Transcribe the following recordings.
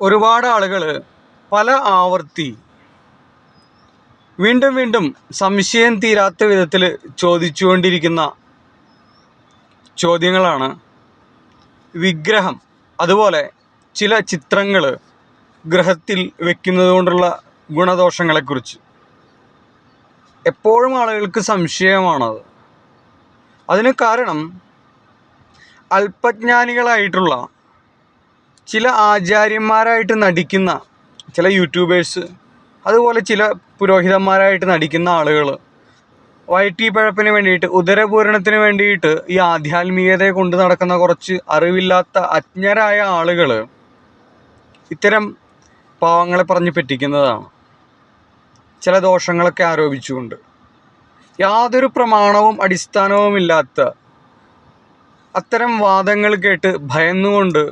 ഒരുപാട് ആളുകൾ പല ആവർത്തി വീണ്ടും വീണ്ടും സംശയം തീരാത്ത വിധത്തിൽ ചോദിച്ചുകൊണ്ടിരിക്കുന്ന ചോദ്യങ്ങളാണ് വിഗ്രഹം. അതുപോലെ ചില ചിത്രങ്ങൾ ഗ്രഹത്തിൽ വെക്കുന്നത് കൊണ്ടുള്ള ഗുണദോഷങ്ങളെക്കുറിച്ച്. എപ്പോഴും ആളുകൾക്ക് സംശയമാണത്. അതിന് കാരണം അല്പജ്ഞാനികളായിട്ടുള്ള ചില ആചാര്യന്മാരായിട്ട് നടിക്കുന്ന ചില യൂട്യൂബേഴ്സ് അതുപോലെ ചില പുരോഹിതന്മാരായിട്ട് നടിക്കുന്ന ആളുകൾ വയറ്റി പഴപ്പിന് വേണ്ടിയിട്ട് ഉദരപൂരണത്തിന് വേണ്ടിയിട്ട് ഈ ആധ്യാത്മികതയെ കൊണ്ട് നടക്കുന്ന കുറച്ച് അറിവില്ലാത്ത അജ്ഞരായ ആളുകൾ ഇത്തരം പാവങ്ങളെ പറഞ്ഞ് പറ്റിക്കുന്നതാണ്. ചില ദോഷങ്ങളൊക്കെ ആരോപിച്ചുകൊണ്ട്. യാതൊരു പ്രമാണവും അടിസ്ഥാനവുമില്ലാത്ത അത്തരം വാദങ്ങൾ കേട്ട് ഭയന്നുകൊണ്ട്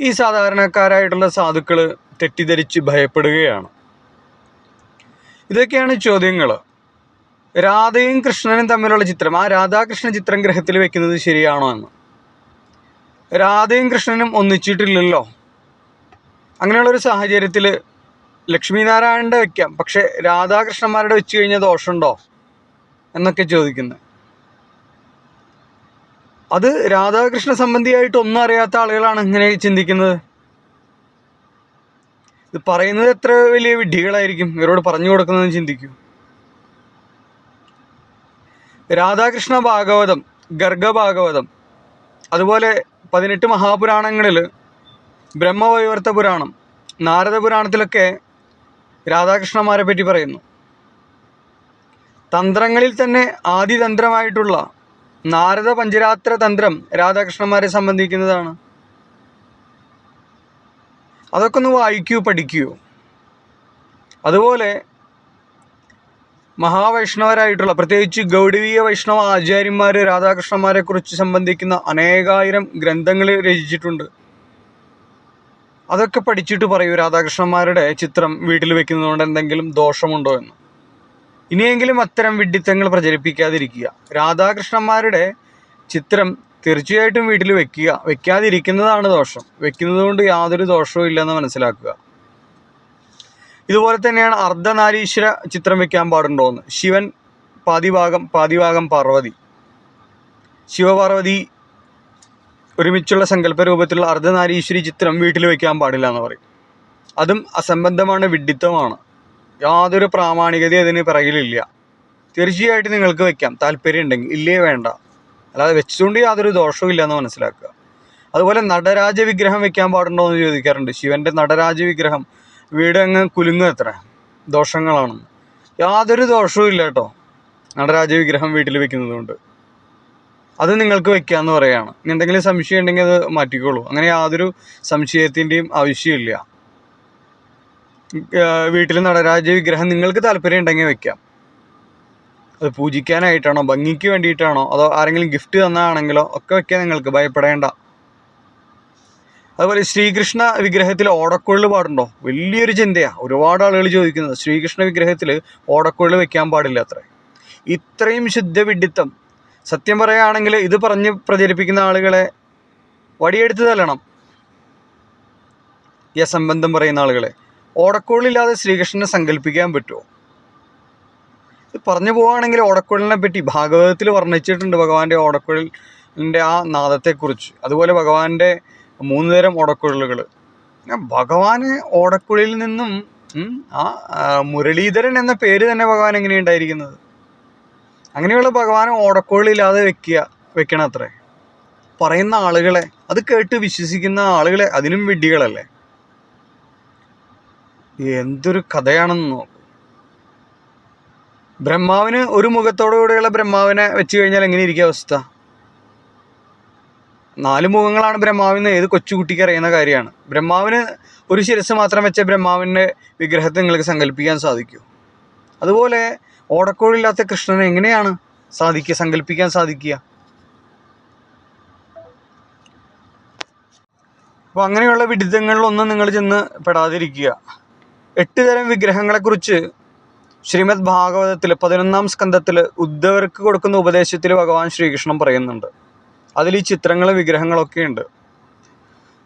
ഈ സാധാരണക്കാരായിട്ടുള്ള സാധുക്കൾ തെറ്റിദ്ധരിച്ച് ഭയപ്പെടുകയാണ്. ഇതൊക്കെയാണ് ചോദ്യങ്ങൾ രാധയും കൃഷ്ണനും തമ്മിലുള്ള ചിത്രം. ആ രാധാകൃഷ്ണ ചിത്രം ഗ്രഹത്തിൽ വെക്കുന്നത് ശരിയാണോ എന്ന്. രാധയും കൃഷ്ണനും ഒന്നിച്ചിട്ടില്ലല്ലോ. അങ്ങനെയുള്ളൊരു സാഹചര്യത്തിൽ ലക്ഷ്മീനാരായണന്റെ വെക്കാം. പക്ഷേ രാധാകൃഷ്ണന്മാരുടെ വെച്ച് കഴിഞ്ഞാൽ ദോഷമുണ്ടോ എന്നൊക്കെ ചോദിക്കുന്നത് അത് രാധാകൃഷ്ണ സംബന്ധിയായിട്ട് ഒന്നും അറിയാത്ത ആളുകളാണ് ഇങ്ങനെ ചിന്തിക്കുന്നത്. ഇത് പറയുന്നത് എത്ര വലിയ വിഡ്ഢികളായിരിക്കും. ഇവരോട് പറഞ്ഞു കൊടുക്കുന്നതെന്ന് ചിന്തിക്കൂ. രാധാകൃഷ്ണ ഭാഗവതം ഗർഗഭാഗവതം അതുപോലെ പതിനെട്ട് മഹാപുരാണങ്ങളിൽ ബ്രഹ്മവൈവർത്ത പുരാണം നാരദ പുരാണത്തിലൊക്കെ രാധാകൃഷ്ണന്മാരെ പറ്റി പറയുന്നു. തന്ത്രങ്ങളിൽ തന്നെ ആദിതന്ത്രമായിട്ടുള്ള നാരദ പഞ്ചരാത്ര തന്ത്രം രാധാകൃഷ്ണന്മാരെ സംബന്ധിക്കുന്നതാണ്. അതൊക്കെ ഒന്ന് വായിക്കൂ പഠിക്കൂ. അതുപോലെ മഹാവൈഷ്ണവരായിട്ടുള്ള പ്രത്യേകിച്ച് ഗൗഡീയ വൈഷ്ണവ ആചാര്യന്മാർ രാധാകൃഷ്ണന്മാരെ കുറിച്ച് സംബന്ധിക്കുന്ന അനേകായിരം ഗ്രന്ഥങ്ങൾ രചിച്ചിട്ടുണ്ട്. അതൊക്കെ പഠിച്ചിട്ട് പറയൂ രാധാകൃഷ്ണന്മാരുടെ ചിത്രം വീട്ടിൽ വെക്കുന്നതുകൊണ്ട് എന്തെങ്കിലും ദോഷമുണ്ടോ എന്ന്. ഇനിയെങ്കിലും അത്തരം വിഡ്ഢിത്തങ്ങൾ പ്രചരിപ്പിക്കാതിരിക്കുക. രാധാകൃഷ്ണന്മാരുടെ ചിത്രം തീർച്ചയായിട്ടും വീട്ടിൽ വെക്കുക. വെക്കാതിരിക്കുന്നതാണ് ദോഷം. വെക്കുന്നത് കൊണ്ട് യാതൊരു ദോഷവും ഇല്ലെന്ന് മനസ്സിലാക്കുക. ഇതുപോലെ തന്നെയാണ് അർദ്ധനാരീശ്വര ചിത്രം വെക്കാൻ പാടുണ്ടോ എന്ന് ശിവൻ പാതിഭാഗം പാതിഭാഗം പാർവതി. ശിവപാർവതി ഒരുമിച്ചുള്ള സങ്കല്പ രൂപത്തിലുള്ള അർദ്ധനാരീശ്വരി ചിത്രം വീട്ടിൽ വെക്കാൻ പാടില്ല എന്ന് പറയും. അതും അസംബന്ധമാണ് വിഡ്ഢിത്തമാണ് യാതൊരു പ്രാമാണികത അതിന് പിറകിലില്ല. തീർച്ചയായിട്ടും നിങ്ങൾക്ക് വെക്കാം. താല്പര്യം ഉണ്ടെങ്കിൽ. ഇല്ലേ? വേണ്ട. അല്ലാതെ വെച്ചുകൊണ്ട് യാതൊരു ദോഷവും ഇല്ലയെന്ന് മനസ്സിലാക്കുക. അതുപോലെ നടരാജ വിഗ്രഹം വെക്കാൻ പാടുണ്ടോ എന്ന് ചോദിക്കാറുണ്ട്. ശിവന്റെ നടരാജ വിഗ്രഹം വീട് അങ്ങ് കുലുങ്ങും എത്ര ദോഷങ്ങളാണെന്ന് യാതൊരു ദോഷവും ഇല്ല കേട്ടോ. നടരാജ വിഗ്രഹം വീട്ടിൽ വെക്കുന്നത് കൊണ്ട് അത് നിങ്ങൾക്ക് വെക്കാമെന്ന് പറയുകയാണ് എന്തെങ്കിലും സംശയം ഉണ്ടെങ്കിൽ അത് മാറ്റിക്കോളൂ. അങ്ങനെ യാതൊരു സംശയത്തിന്റെയും ആവശ്യമില്ല വീട്ടിൽ നടരാജ വിഗ്രഹം നിങ്ങൾക്ക് താല്പര്യം ഉണ്ടെങ്കിൽ വെക്കാം. അത് പൂജിക്കാനായിട്ടാണോ ഭംഗിക്ക് വേണ്ടിയിട്ടാണോ അതോ ആരെങ്കിലും ഗിഫ്റ്റ് തന്നതാണെങ്കിലോ ഒക്കെ വെക്കാൻ നിങ്ങൾക്ക് ഭയപ്പെടേണ്ട. അതുപോലെ ശ്രീകൃഷ്ണ വിഗ്രഹത്തിൽ ഓടക്കുഴൽ പാടുണ്ടോ? വലിയൊരു ചിന്തയാണ് ഒരുപാട് ആളുകൾ ചോദിക്കുന്നത് ശ്രീകൃഷ്ണ വിഗ്രഹത്തിൽ ഓടക്കുഴൽ വെക്കാൻ പാടില്ല അത്ര. ഇത്രയും ശുദ്ധവിഡിത്തം സത്യം പറയുകയാണെങ്കിൽ ഇത് പറഞ്ഞ് പ്രചരിപ്പിക്കുന്ന ആളുകളെ വടിയെടുത്ത് തല്ലണം. ഈ അസംബന്ധം പറയുന്ന ആളുകളെ. ഓടക്കുഴലില്ലാതെ ശ്രീകൃഷ്ണനെ സങ്കല്പിക്കാൻ പറ്റുമോ? ഇത് പറഞ്ഞു പോവുകയാണെങ്കിൽ ഓടക്കുഴലിനെ പറ്റി ഭാഗവതത്തിൽ വർണിച്ചിട്ടുണ്ട് ഭഗവാന്റെ ഓടക്കുഴലിന്റെ ആ നാദത്തെക്കുറിച്ച്. അതുപോലെ ഭഗവാന്റെ മൂന്ന് തരം ഓടക്കുഴലുകൾ ഭഗവാന് ഓടക്കുഴലിൽ നിന്നും ആ മുരളീധരൻ എന്ന പേര് തന്നെ ഭഗവാൻ എങ്ങനെയുണ്ടായിരിക്കുന്നത് അങ്ങനെയുള്ള ഭഗവാനെ ഓടക്കുഴലില്ലാതെ വെക്കുക വെക്കണം അത്രേ പറയുന്ന ആളുകളെ അത് കേട്ട് വിശ്വസിക്കുന്ന ആളുകളെ അതിനും വിഡ്ഢികളല്ലേ? എന്തൊരു കഥയാണെന്ന് നോക്കും. ബ്രഹ്മാവിന് ഒരു മുഖത്തോടുകൂടിയുള്ള ബ്രഹ്മാവിനെ വെച്ച് കഴിഞ്ഞാൽ എങ്ങനെ ഇരിക്കുക അവസ്ഥ? നാല് മുഖങ്ങളാണ് ബ്രഹ്മാവിന് ഏത് കൊച്ചുകുട്ടിക്ക് അറിയുന്ന കാര്യമാണ്. ബ്രഹ്മാവിന് ഒരു ശിരസ് മാത്രം വെച്ച ബ്രഹ്മാവിന്റെ വിഗ്രഹത്തെ നിങ്ങൾക്ക് സങ്കല്പിക്കാൻ സാധിക്കൂ. അതുപോലെ ഓടക്കോഴില്ലാത്ത കൃഷ്ണനെ എങ്ങനെയാണ് സാധിക്കുക സങ്കല്പിക്കാൻ സാധിക്കുക? അപ്പോൾ അങ്ങനെയുള്ള വിഡിത്തങ്ങളിലൊന്നും നിങ്ങൾ ചെന്ന് പെടാതിരിക്കുക. എട്ട് തരം വിഗ്രഹങ്ങളെക്കുറിച്ച് ശ്രീമദ് ഭാഗവതത്തിൽ പതിനൊന്നാം സ്കന്ധത്തിൽ ഉദ്ധവർക്ക് കൊടുക്കുന്ന ഉപദേശത്തിൽ ഭഗവാൻ ശ്രീകൃഷ്ണൻ പറയുന്നുണ്ട്. അതിൽ ഈ ചിത്രങ്ങളും വിഗ്രഹങ്ങളൊക്കെ ഉണ്ട്.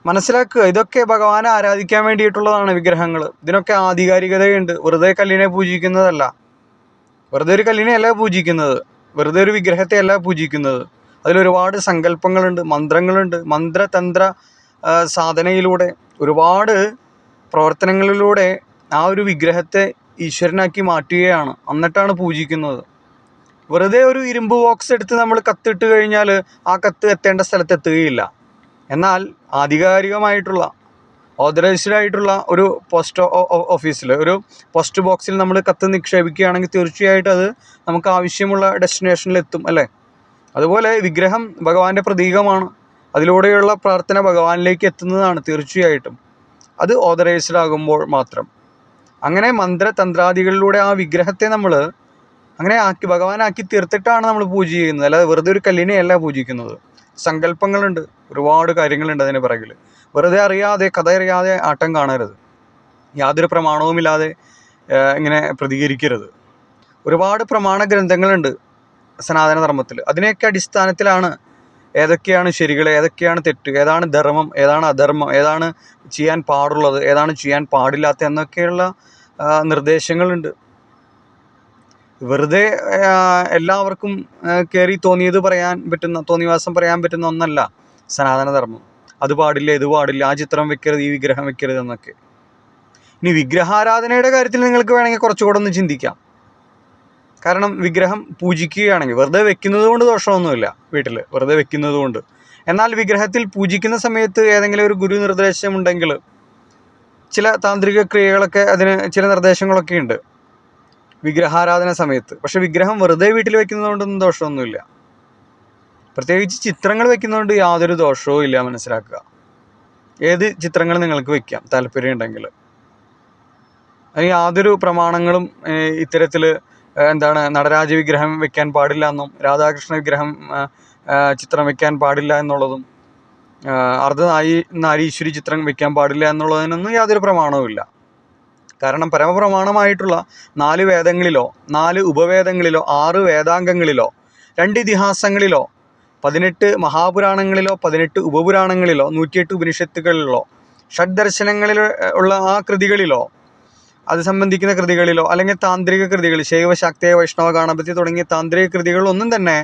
മനസ്സിലാക്കുക ഇതൊക്കെ ഭഗവാനെ ആരാധിക്കാൻ വേണ്ടിയിട്ടുള്ളതാണ് വിഗ്രഹങ്ങൾ ഇതിനൊക്കെ ആധികാരികതയുണ്ട്. വെറുതെ കല്ലിനെ പൂജിക്കുന്നതല്ല. വെറുതെ ഒരു കല്ലിനെ അല്ല പൂജിക്കുന്നത്. വെറുതെ ഒരു വിഗ്രഹത്തെ അല്ല പൂജിക്കുന്നത് അതിലൊരുപാട് സങ്കല്പങ്ങളുണ്ട് മന്ത്രങ്ങളുണ്ട്. മന്ത്രതന്ത്ര സാധനയിലൂടെ ഒരുപാട് പ്രവർത്തനങ്ങളിലൂടെ ആ ഒരു വിഗ്രഹത്തെ ഈശ്വരനാക്കി മാറ്റുകയാണ്. എന്നിട്ടാണ് പൂജിക്കുന്നത്. വെറുതെ ഒരു ഇരുമ്പ് ബോക്സ് എടുത്ത് നമ്മൾ കത്തിട്ട് കഴിഞ്ഞാൽ ആ കത്ത് എത്തേണ്ട സ്ഥലത്ത് എത്തുകയില്ല. എന്നാൽ ആധികാരികമായിട്ടുള്ള ഓതറൈസ്ഡ് ആയിട്ടുള്ള ഒരു പോസ്റ്റ് ഓഫീസിൽ ഒരു പോസ്റ്റ് ബോക്സിൽ നമ്മൾ കത്ത് നിക്ഷേപിക്കുകയാണെങ്കിൽ തീർച്ചയായിട്ടും അത് നമുക്ക് ആവശ്യമുള്ള ഡെസ്റ്റിനേഷനിൽ എത്തും അല്ലേ? അതുപോലെ വിഗ്രഹം ഭഗവാന്റെ പ്രതീകമാണ്. അതിലൂടെയുള്ള പ്രാർത്ഥന ഭഗവാനിലേക്ക് എത്തുന്നതാണ് തീർച്ചയായിട്ടും. അത് ഓതറൈസ്ഡ് ആകുമ്പോൾ മാത്രം. അങ്ങനെ മന്ത്രതന്ത്രാദികളിലൂടെ ആ വിഗ്രഹത്തെ നമ്മൾ അങ്ങനെ ആക്കി ഭഗവാനാക്കി തീർത്തിട്ടാണ് നമ്മൾ പൂജ ചെയ്യുന്നത്. അല്ലാതെ വെറുതെ ഒരു കല്ലിനെയല്ല പൂജിക്കുന്നത്. സങ്കല്പങ്ങളുണ്ട്. ഒരുപാട് കാര്യങ്ങളുണ്ട് അതിന് പിറകിൽ വെറുതെ അറിയാതെ കഥ അറിയാതെ ആട്ടം കാണരുത്. യാതൊരു പ്രമാണവുമില്ലാതെ ഇങ്ങനെ പ്രതികരിക്കരുത്. ഒരുപാട് പ്രമാണ ഗ്രന്ഥങ്ങളുണ്ട് സനാതന ധർമ്മത്തിൽ അതിനെയൊക്കെ അടിസ്ഥാനത്തിലാണ് ഏതൊക്കെയാണ് ശരികൾ ഏതൊക്കെയാണ് തെറ്റ് ഏതാണ് ധർമ്മം ഏതാണ് അധർമ്മം ഏതാണ് ചെയ്യാൻ പാടുള്ളത് ഏതാണ് ചെയ്യാൻ പാടില്ലാത്ത എന്നൊക്കെയുള്ള നിർദ്ദേശങ്ങളുണ്ട്. വെറുതെ എല്ലാവർക്കും കയറി തോന്നിയത് പറയാൻ പറ്റുന്ന തോന്നിവാസം പറയാൻ പറ്റുന്ന ഒന്നല്ല സനാതനധർമ്മം. അത് പാടില്ല ഇത് പാടില്ല ആ ചിത്രം വെക്കരുത് ഈ വിഗ്രഹം വെക്കരുത് എന്നൊക്കെ. ഇനി വിഗ്രഹാരാധനയുടെ കാര്യത്തിൽ നിങ്ങൾക്ക് വേണമെങ്കിൽ കുറച്ചുകൂടെ ഒന്ന് ചിന്തിക്കാം. കാരണം വിഗ്രഹം പൂജിക്കുകയാണെങ്കിൽ വെറുതെ വെക്കുന്നത് കൊണ്ട് ദോഷമൊന്നുമില്ല വീട്ടിൽ വെറുതെ വെക്കുന്നത് കൊണ്ട്. എന്നാൽ വിഗ്രഹത്തിൽ പൂജിക്കുന്ന സമയത്ത് ഏതെങ്കിലും ഒരു ഗുരു നിർദ്ദേശമുണ്ടെങ്കിൽ ചില താന്ത്രിക ക്രിയകളൊക്കെ അതിന് ചില നിർദ്ദേശങ്ങളൊക്കെ ഉണ്ട്. വിഗ്രഹാരാധന സമയത്ത്. പക്ഷെ വിഗ്രഹം വെറുതെ വീട്ടിൽ വെക്കുന്നത് കൊണ്ടൊന്നും ദോഷമൊന്നുമില്ല. പ്രത്യേകിച്ച് ചിത്രങ്ങൾ വെക്കുന്നതുകൊണ്ട് യാതൊരു ദോഷവും ഇല്ല മനസ്സിലാക്കുക. ഏത് ചിത്രങ്ങൾ നിങ്ങൾക്ക് വെക്കാം? താല്പര്യം ഉണ്ടെങ്കിൽ. യാതൊരു പ്രമാണങ്ങളും ഇത്തരത്തിൽ എന്താണ് നടരാജ വിഗ്രഹം വെക്കാൻ പാടില്ല എന്നും രാധാകൃഷ്ണ വിഗ്രഹം ചിത്രം വെക്കാൻ പാടില്ല എന്നുള്ളതും ആ, അർദ്ധ നാരി നാരീശ്വരി ചിത്രം വെക്കാൻ പാടില്ല എന്നുള്ളതിനൊന്നും യാതൊരു പ്രമാണവുമില്ല കാരണം പരമപ്രമാണമായിട്ടുള്ള നാല് വേദങ്ങളിലോ നാല് ഉപവേദങ്ങളിലോ ആറ് വേദാംഗങ്ങളിലോ രണ്ട് ഇതിഹാസങ്ങളിലോ പതിനെട്ട് മഹാപുരാണങ്ങളിലോ പതിനെട്ട് ഉപപുരാണങ്ങളിലോ നൂറ്റിയെട്ട് ഉപനിഷത്തുകളിലോ ഷഡ്ദർശനങ്ങളിൽ ഉള്ള ആ കൃതികളിലോ അത് സംബന്ധിക്കുന്ന കൃതികളിലോ അല്ലെങ്കിൽ താന്ത്രിക കൃതികൾ ശൈവ ശാക്തേയ വൈഷ്ണവ ഗാണപതി തുടങ്ങിയ താന്ത്രിക കൃതികളൊന്നും തന്നെ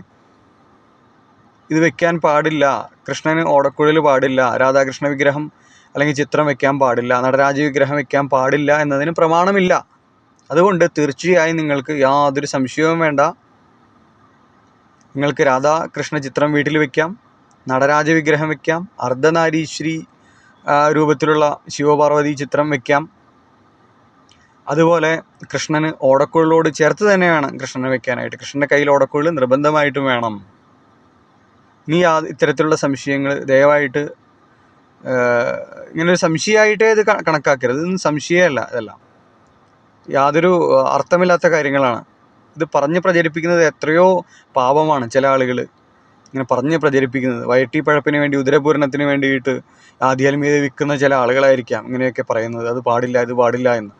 ഇത് വെക്കാൻ പാടില്ല. കൃഷ്ണന് ഓടക്കുഴൽ പാടില്ല. രാധാകൃഷ്ണ വിഗ്രഹം അല്ലെങ്കിൽ ചിത്രം വെക്കാൻ പാടില്ല. നടരാജ വിഗ്രഹം വെക്കാൻ പാടില്ല എന്നതിന് പ്രമാണമില്ല. അതുകൊണ്ട് തീർച്ചയായും നിങ്ങൾക്ക് യാതൊരു സംശയവും വേണ്ട. നിങ്ങൾക്ക് രാധാകൃഷ്ണ ചിത്രം വീട്ടിൽ വെക്കാം. നടരാജ വിഗ്രഹം വെക്കാം. അർദ്ധനാരീശ്വരി രൂപത്തിലുള്ള ശിവപാർവതി ചിത്രം വെക്കാം. അതുപോലെ കൃഷ്ണന് ഓടക്കുഴലോട് ചേർത്ത് തന്നെ വേണം കൃഷ്ണനെ വെക്കാനായിട്ട്. കൃഷ്ണന്റെ കയ്യിൽ ഓടക്കുഴൽ നിർബന്ധമായിട്ടും വേണം. നീ ആ ഇത്തരത്തിലുള്ള സംശയങ്ങൾ ദയവായിട്ട് ഇങ്ങനൊരു സംശയമായിട്ടേ ഇത് കണക്കാക്കരുത്. ഇതൊന്നും സംശയമല്ല ഇതെല്ലാം. യാതൊരു അർത്ഥമില്ലാത്ത കാര്യങ്ങളാണ്. ഇത് പറഞ്ഞ് പ്രചരിപ്പിക്കുന്നത് എത്രയോ പാപമാണ് ചില ആളുകൾ ഇങ്ങനെ പറഞ്ഞ് പ്രചരിപ്പിക്കുന്നത്. വയറ്റി പഴപ്പിന് വേണ്ടി ഉദരപൂരണത്തിന് വേണ്ടിയിട്ട് ആദ്യാത്മീയത വിൽക്കുന്ന ചില ആളുകളായിരിക്കാം ഇങ്ങനെയൊക്കെ പറയുന്നത്. അത് പാടില്ല ഇത് പാടില്ല എന്ന്.